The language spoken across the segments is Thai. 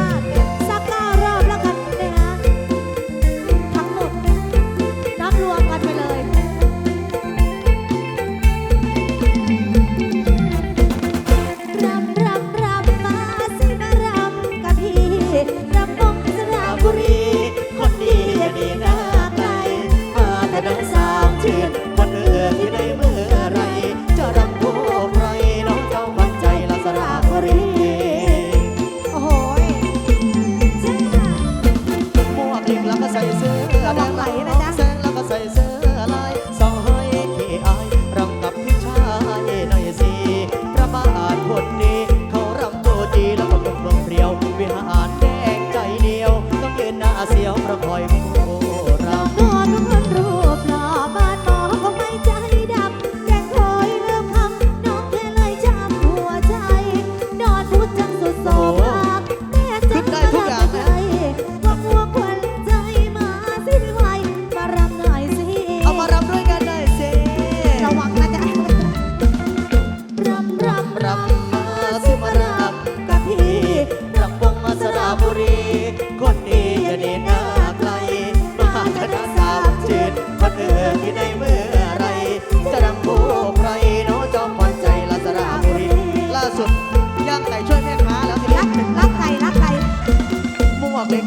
Bye.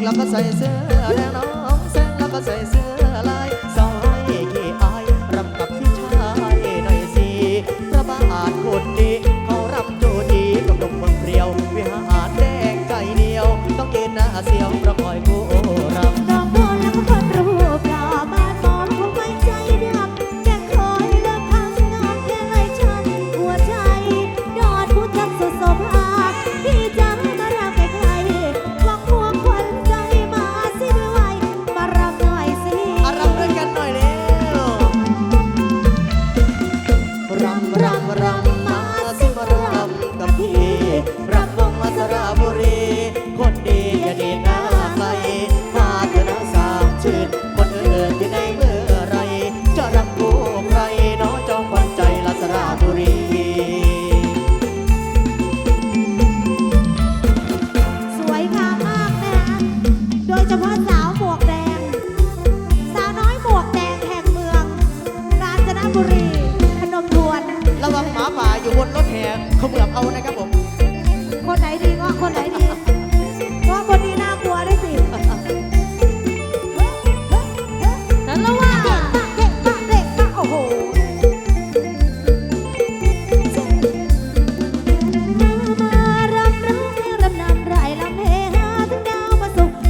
แล้วก็ใส่เสื้อแดงน้องแซงแล้วก็ใส่เสื้อลายสอยกี่อายรำกับพี่ชายหน่อยสิพระบาทคนนี้เขารับโจดีกับลมเมืองเปรียว วิหารแดงไก่เดียว ต้องกินหน้าเสียว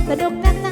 สะดกกัน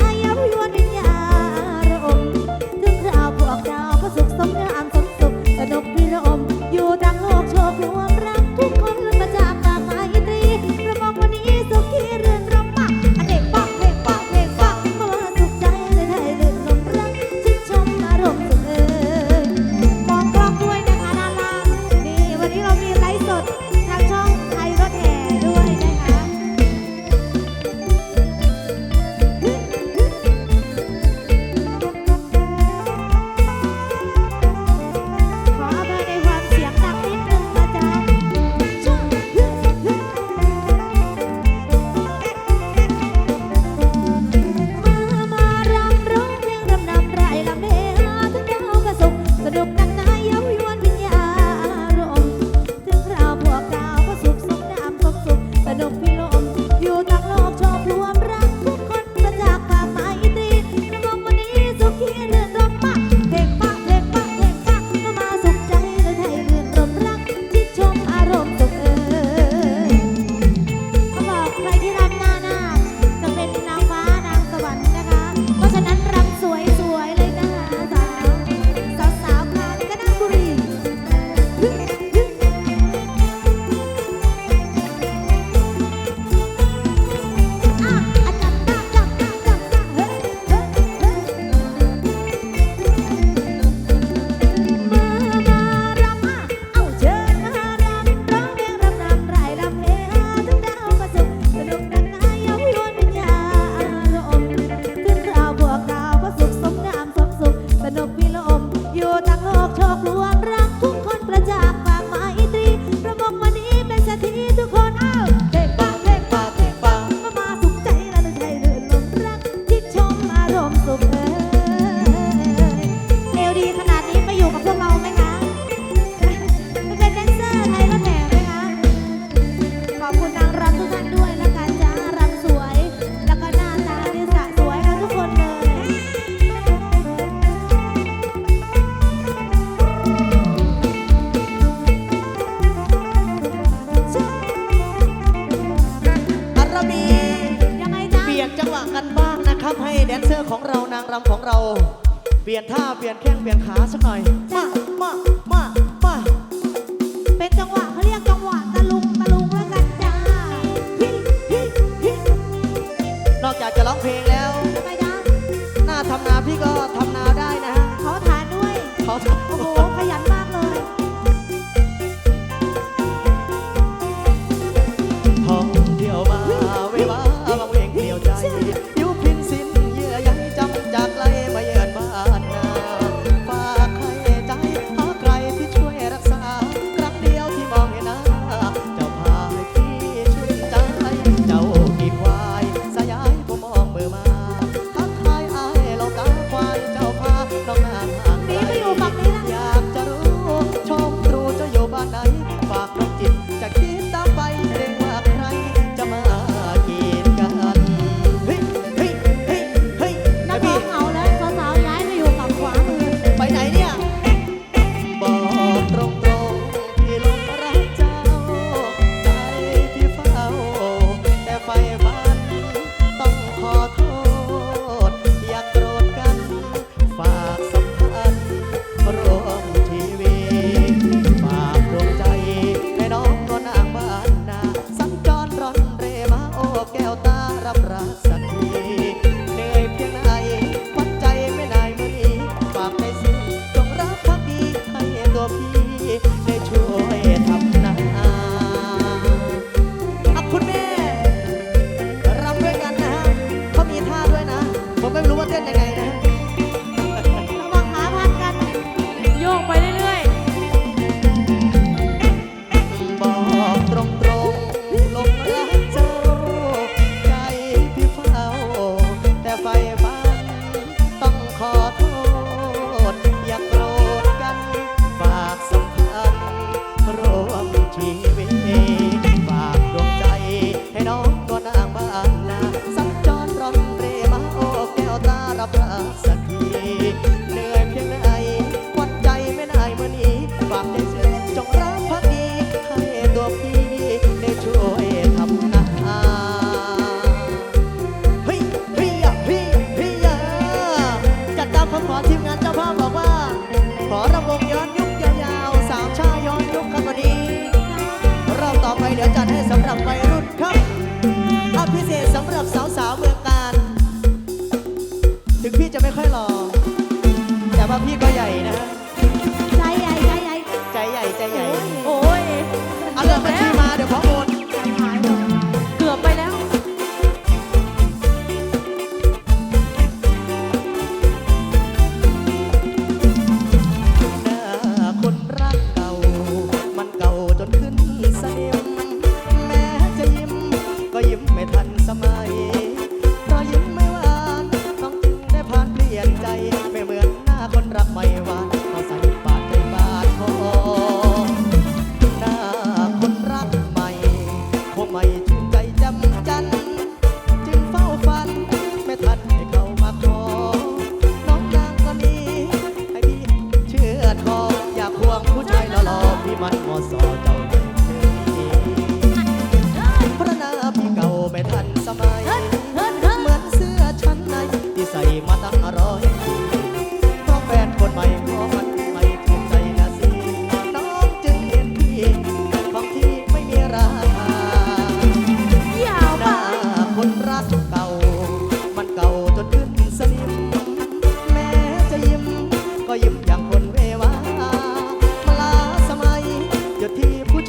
นบวิลอมอยู่ทั้งโลกโชคลวงรา แดนเซอร์ของเรานางรำของเรา เปลี่ยนท่าเปลี่ยนแข้งเปลี่ยนขาสักหน่อยมามามามาเป็นจังหวะเขาเรียกจังหวะตะลุงตะลุงแล้วกันจ้านอกจากจะร้องเพลงแล้ว ทำไมจ๊ะหน้าทำนาพี่ก็ทำนาได้นะฮะ ขอทานด้วยขาทำ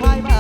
bye.